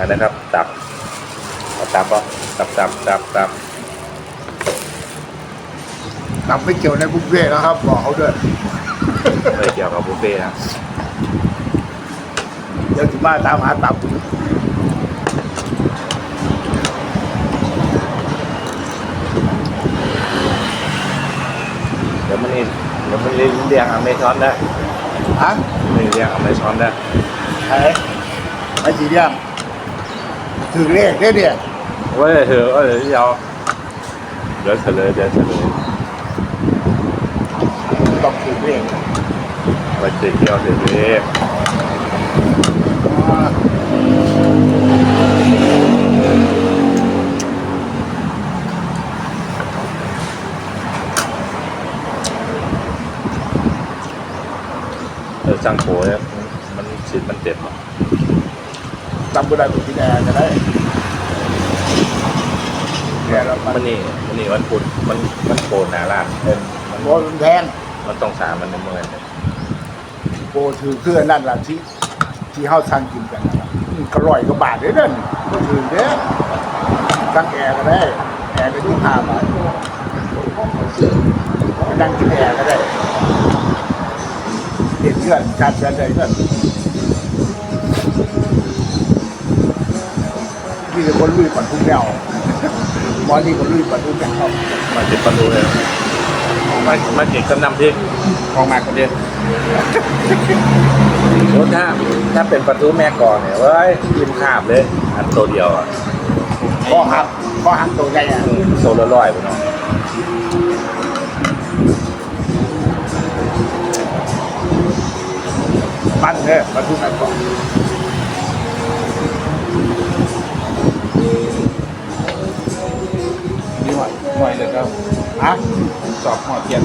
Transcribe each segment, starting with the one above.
อันนะครับตับเอาตับก็ตับตับตับตับตับไม่เกี่ยวในบุฟเฟ่ต์นะครับ บอกเขาด้วยไม่เกี่ยวกับบุฟเฟ่ต์นะเดี๋ยวถึงมาตามหาตับเดี๋ยวมันนี่เดี๋ยวมันเรียกอเมซอนได้ฮะนี่เรียกอเมซอนได้ไอ้ไอ้สีเรียง ถึงเลขได้เนี่ยเว้ยเถอะเอ้ยเดี๋ยวเดี๋ยวเฉลยเดี๋ยวเฉลยต้องถึงเลขไปเจอเกี่ยวเดี๋ยวเรียกอ่าเออจังโผเนี่ยมันชิดมันเจ็บอะจำบุได้เป็ นสีแดงก็ได้เนี่ยเรามันมันนี่มันนี่วันพุธมันมันโผล่หนาลานเออมันโบมันแพงมันต้องสามมันในเมื่อเนี่ยโบถือเครื่องนั่นแหละที่ที่เฮาสั่งกินกันนะครับมันก็ร้อยกว่าบาทเด้อนั่นก็ถือเด้อสั่งแอร์ก็ได้ แอร์ก็ที่ห้าบาทไปนั่งกินแอร์ก็ได้เด็ดเพื่อนชาร์จเพื่อนได้เพื่อน นี่คือคนลุยปัดทุ่งแมวหมอนี่คนลุยปัดทุ่งแมวมาติดประตูเลยมามาเก็บกำนำพริกของมาคนเดียวโอ้ถ้าถ้าเป็นประตูแม่ก่อนเนี่ยเว้ยริมขาบเลย อันตัวเดียวอะข้อหักข้อหักตัวใหญ่อะโซลลอยไปเนาะปั้นเนี่ยปัดทุ่งแมวก่อน สอบหัวเทียน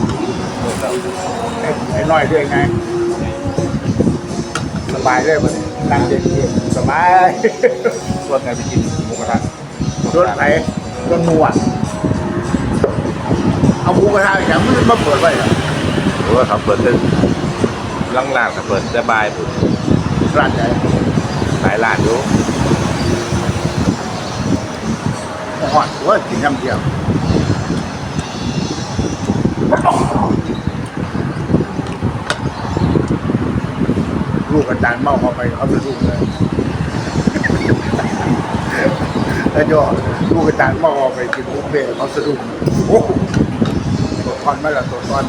เลยครับไอ้ไอ้น้อยด้วยไง สบายเลยมันนั่งเย็นๆสบายส่วนไงไปกินหมูกระทะรถไหนรถมัวเอาหมูกระทะอย่างมันมาเปิดไว้อะหรือว่าเขาเปิดตึ้งล่างๆเขาเปิดได้บายผมร้านไหนหลายร้านอยู่หอดหัวกินยำเดียว ลูกอาจารย์เมาเข้าไปเขาไปลูกเลยแล้วย่อลูกอาจารย์เมาเข้าไปกินบุฟเฟ่เขาสะดุ้งโอ้ตัวทอนไม่ละตัวทอน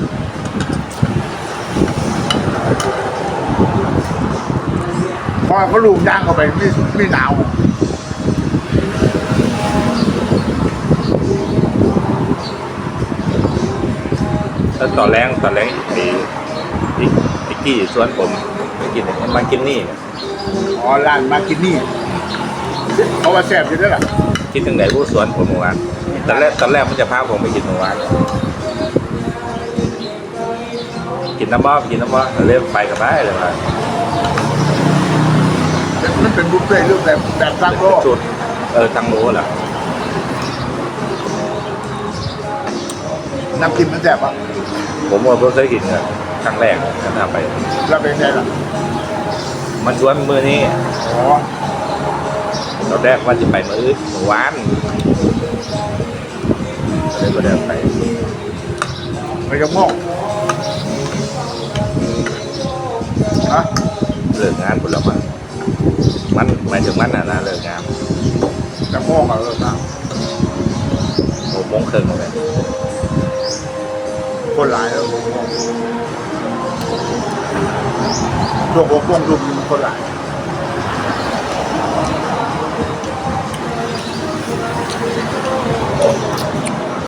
พอเขาลูกย่างเข้าไปไม่ไม่หนาว แล้วตอนแรงตอนแรงไอ้ไอ้ไอ้กี้สวนผมไปกินมากินนี่อ๋อร้านมากินนี่เขาว่าแซ่บอยู่ด้วยล่ะคิดถึงไหนผู้สวนผมเมื่อวานตอนแรกตอนแรกมันจะพาผมไปกินเมื่อวานกินน้ำบ้ากินน้ำบ้าเริ่มไปกับไปเลยว่ามันเป็นบุฟเฟ่ต์รูปแบบแบบสร้างโลกชุดเออตังโลเหรอ น้ำจิ้มมันแซ่บอะผมว่าเพิ่งเคยกินเนี่ยครั้งแรกก็ทำไป แล้วเป็นไงล่ะมันชวนมือนี้อ๋อตอนแรกว่าจะไปมือเมื่อวานก็เลยก็เดินไปมันจะม่วงฮะเลิกงานผลไม้มันหมายถึงมันน่ะนะเลิกงานจะม่วงเหรอเออนะหกโมงครึ่งเลย คนหลายแล้วช่วงหัวม่วงรุมคนหลาย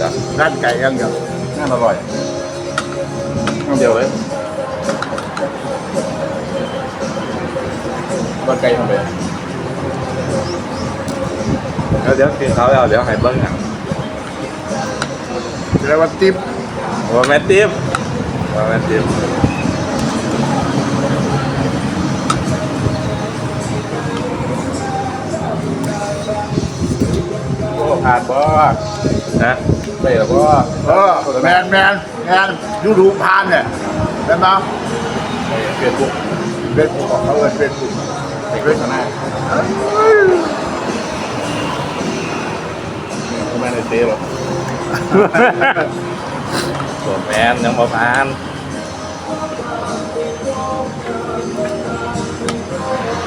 จ้ะร้านไก่ยังเดียวน่าอร่อยน้ำเดียวเลยรสไก่ทำไปแล้วเดี๋ยวกินเขาแล้วเดี๋ยวให้เบิ้งหนังเรียกว่าติ๊บ ว่าแมตติฟว่าแมตติฟผ่านบ่นะไปหรอบ่เอแมนแมนแมนยูทูบผ่านเนี่ยแมนไหมเปลี่ยนบุกเปลี่ยนบุกของเขาเลยเปลี่ยนบุกเปลี่ยนบุกหน้าไม่ได้เตะหรอ ตัวแมนยังบ่ผ่าน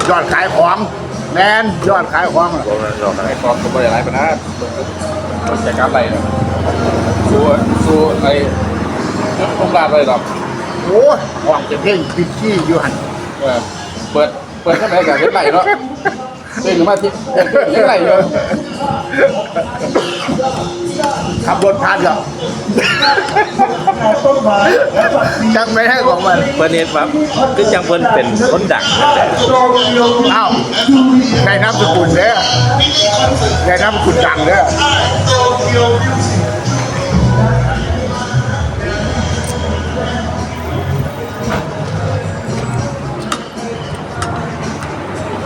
ยอดขายของแมนยอดขายของอะตัวนั้นดอกอะไรไอ้กรอบก็ไม่ได้ไรปะนะมันจะการอะไรเนี่ยสู้สู้ไอ้ต้องการอะไรหรอกโอ้ยของจะเพ่งปิดขี้อยู่หันเออเปิดเปิดข้างในกับเล็กไหลเนาะ เล่นมาที่เล็กไหลเนาะขับรถผ่านเหรอจังไม่ให้ของมันเพิ่นเฮ็ดว่าคือจังเพิ่นเป็นคนดังนั่นแหละอ้าวในน้ำสกุลเด้อในน้ำสกุลดังเด้อ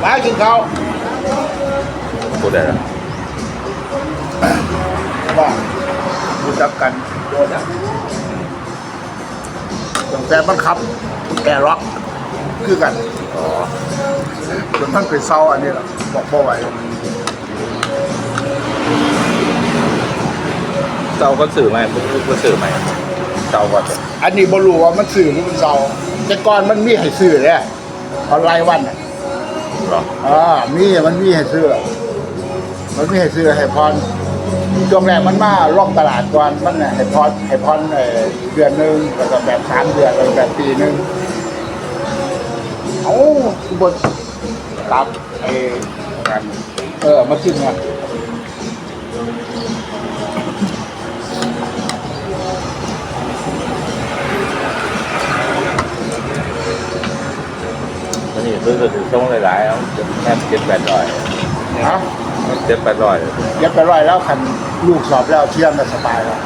มากินข้าว พูดได้แล้วว่ารู้จักกันโดนนะตั้งแต่มันขับแอร์ล็อกคือกันอ๋อจนมันไปเศร้าอันนี้แหละบอกพ่อไว้เจ้าก็สื่อไหมผมก็สื่อไหมเจ้าก็จะอันนี้บ่รู้ว่ามันสื่อหรือมันเศร้าแต่ก่อนมันมีให้ซื้อเนี่ยออนไลน์วันน่ะหรออ่ามีมันมีให้ซื้อ มันมีให้ซื้อให้พรช่วงแรกมันมาล่องตลาดก่อนมันน่ะให้พรให้พรเอ่อเดือนหนึงแล้วก็แบบสามเดือนแล้วก็แบบปีหนึงเอ้าบนตับไอ้กันเออมากินมามันนี่ซื้อก็ถือช่องหลายๆเอาแค่เจ็ดแปดร้อยฮะ เจ็ดแปดร้อยเย็บไปร้อยแล้วคันลูกสอบแล้วเที่ยงก็สบายแล้ว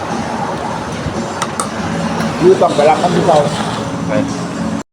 ยูต้องไปรับมันที่เรา ไป